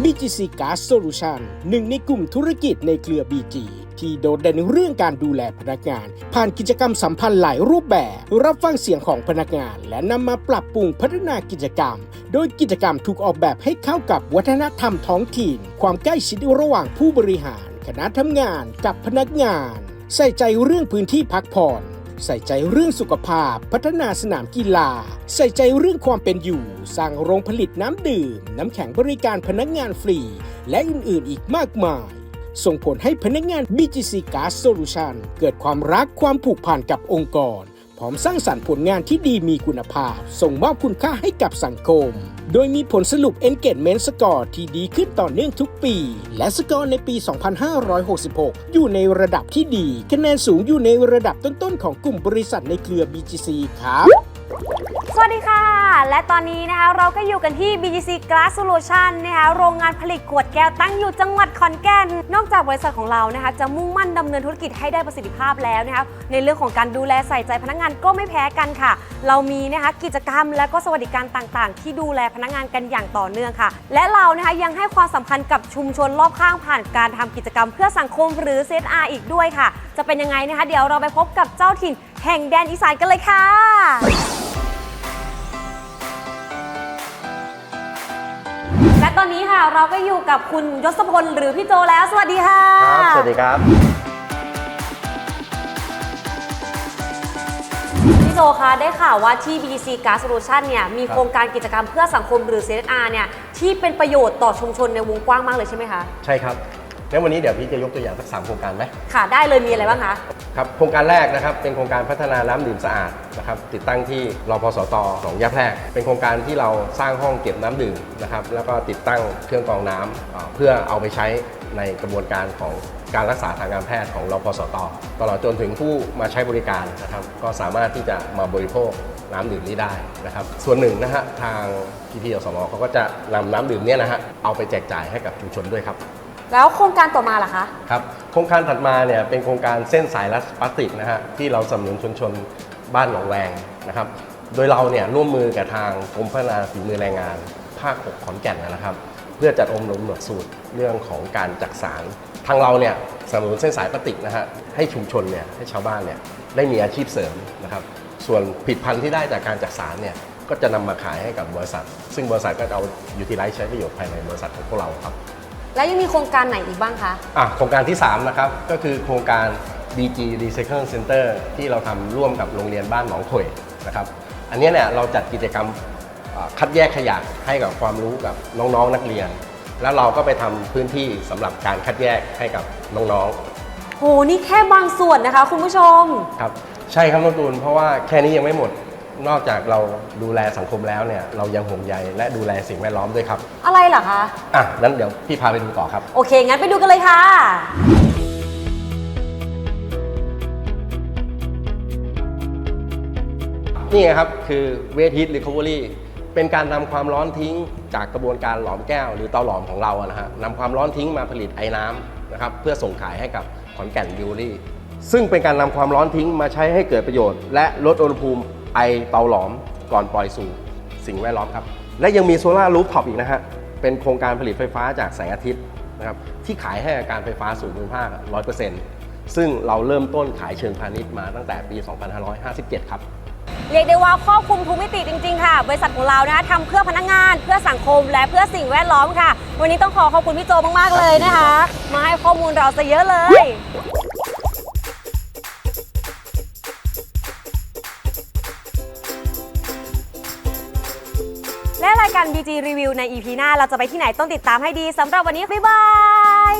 BGC Gas Solution หนึ่งในกลุ่มธุรกิจในเครือ BG ที่โดดเด่นเรื่องการดูแลพนักงาน ผ่านกิจกรรมสัมพันธ์หลายรูปแบบ รับฟังเสียงของพนักงาน และนำมาปรับปรุงพัฒนากิจกรรม โดยกิจกรรมถูกออกแบบให้เข้ากับวัฒนธรรมท้องถิ่น ความใกล้ชิดระหว่างผู้บริหาร คณะทำงานกับพนักงาน ใส่ใจเรื่องพื้นที่พักผ่อน ใส่ใจเรื่องสุขภาพ พัฒนาสนามกีฬา ใส่ใจเรื่องความเป็นอยู่ สร้างโรงผลิตน้ำดื่ม น้ำแข็งบริการพนักงานฟรี และอื่นๆ อีกมากมาย ส่งผลให้พนักงาน BGC Gas Solution เกิดความรักความผูกพันกับองค์กร ร้อมสร้างสรรค์ผลงานที่ดีมีคุณภาพ ส่งมอบคุณค่าให้กับสังคม โดยมีผลสรุป Engagement Score ที่ดีขึ้นต่อเนื่องทุกปี และสกอร์ในปี 2566 อยู่ในระดับที่ดี คะแนนสูงอยู่ในระดับต้นๆของกลุ่มบริษัทในเครือ BGC ครับ สวัสดีค่ะ และตอนนี้นะคะเราก็อยู่กันที่ BGC Glass Solution นะคะโรงงานผลิตขวดแก้วตั้งอยู่จังหวัดขอนแก่น นอกจากบริษัทของเรานะคะจะมุ่งมั่นดำเนินธุรกิจให้ได้ประสิทธิภาพแล้วนะคะในเรื่องของการดูแลใส่ใจพนักงานก็ไม่แพ้กันค่ะ เรามีนะคะกิจกรรมและก็สวัสดิการต่างๆ ที่ดูแลพนักงานกันอย่างต่อเนื่องค่ะ และเรานะคะยังให้ความสำคัญกับชุมชนรอบข้างผ่านการทำกิจกรรมเพื่อสังคมหรือ CSR อีกด้วยค่ะ จะเป็นยังไงนะคะ เดี๋ยวเราไปพบกับเจ้าถิ่นแห่งแดนอีสานกันเลยค่ะ และตอนนี้ค่ะเราก็อยู่กับคุณยศพลหรือพี่โจแล้ว สวัสดีค่ะ ครับสวัสดีครับ พี่โจคะได้ข่าวว่าที่ BGC Gas Solution เนี่ยมีครับโครงการกิจกรรมเพื่อสังคมหรือ CSR เนี่ยที่เป็นประโยชน์ต่อชุมชนในวงกว้างมากเลยใช่ไหมคะ ใช่ครับ งั้นวันนี้เดี๋ยวพี่จะยกตัวอย่างสักสามโครงการไหมค่ะได้เลยมีอะไรบ้างคะครับโครงการแรกนะครับเป็นโครงการพัฒนาน้ำดื่มสะอาดนะครับติดตั้งที่รพสตหนองยาแพรกเป็นโครงการที่เราสร้างห้องเก็บน้ำดื่มนะครับแล้วก็ติดตั้งเครื่องกรองน้ำเอ่อเพื่อเอาไปใช้ในกระบวนการของการรักษาทางการแพทย์ของรพสตตลอดจนถึงผู้มาใช้บริการนะครับก็สามารถที่จะมาบริโภคน้ำดื่มนี้ได้นะครับส่วนหนึ่งนะฮะทางพีพีอสมเขาก็จะนำน้ำดื่มเนี่ยนะฮะเอาไปแจกจ่ายให้กับชุมชนด้วยครับ แล้วโครงการต่อมาล่ะคะ ครับโครงการถัดมาเนี่ยเป็นโครงการเส้นสายรัดพลาสติกนะฮะที่เราสนับสนุนชุมชนบ้านหนองแวงนะครับ โดยเราเนี่ยร่วมมือกับทางกรมพัฒนาฝีมือแรงงาน ภาค 6 ขอนแก่นนะครับ เพื่อจัดอบรมหลักสูตรเรื่องของการจักสาร ทางเราเนี่ยสนับสนุนเส้นสายพลาสติกนะฮะให้ชุมชนเนี่ยให้ชาวบ้านเนี่ยได้มีอาชีพเสริมนะครับส่วนผลิตภัณฑ์ที่ได้จากการจักสารเนี่ยก็จะนำมาขายให้กับบริษัท ซึ่งบริษัทก็จะเอายูทิลไลซ์ใช้ประโยชน์ภายในบริษัทของพวกเราครับ แล้วยังมีโครงการไหนอีกบ้างคะ อะโครงการที่ 3 นะครับ ก็คือโครงการ DG Recycle Center ที่เราทำร่วมกับโรงเรียนบ้านหนองข่อยนะครับ อันเนี้ยเนี่ยเราจัดกิจกรรมอ่าคัดแยกขยะให้กับความรู้กับน้องๆนักเรียน แล้วเราก็ไปทำพื้นที่สำหรับการคัดแยกให้กับน้องโหนี่แค่บางส่วนนะคะ คุณผู้ชมๆครับ ใช่ครับน้องตูนเพราะว่าแค่นี้ยังไม่หมด นอกจากเราดูแลสังคมแล้วเนี่ยเรายังห่วงใยและดูแลสิ่งแวดล้อมด้วยครับอะไรเหรอคะ อะนั้นเดี๋ยวพี่พาไปดูต่อครับ โอเค งั้นไปดูกันเลยค่ะ นี่ไงครับคือเวท e ี t รีค o เวอรี่เป็นการนำความร้อนทิ้งจากกระบวนการหลอมแก้ว หรือเตาหลอมของเราอะนะฮะนำความร้อนทิ้งมาผลิตไอ้น้ำนะครับเพื่อส่งขายให้กับขอนแก่นบิวรี่ ซึ่งเป็นการนำความร้อนทิ้งมาใช้ให้เกิดประโยชน์ และลดอุณหภูมิ ไอเตาหลอมก่อนปล่อยสู่สิ่งแวดล้อมครับ และยังมีโซลารูฟท็อปอีกนะฮะ เป็นโครงการผลิตไฟฟ้าจากแสงอาทิตย์นะครับที่ขายให้กับการไฟฟ้าส่วนภูมิภาค 100%ซึ่งเราเริ่มต้นขายเชิงพาณิชย์มาตั้งแต่ปี 2557 ครับ เรียกได้ว่าครอบคลุมทุกมิติจริง ๆ ค่ะ บริษัทของเรานะคะทำเพื่อพนักงาน เพื่อสังคม และเพื่อสิ่งแวดล้อมค่ะ วันนี้ต้องขอขอบคุณพี่โจมากๆเลยนะคะ มาให้ข้อมูลเราซะเยอะเลย และรายการ BG Review ใน EP หน้าเราจะไปที่ไหนต้องติดตามให้ดีสำหรับวันนี้ บ๊ายบาย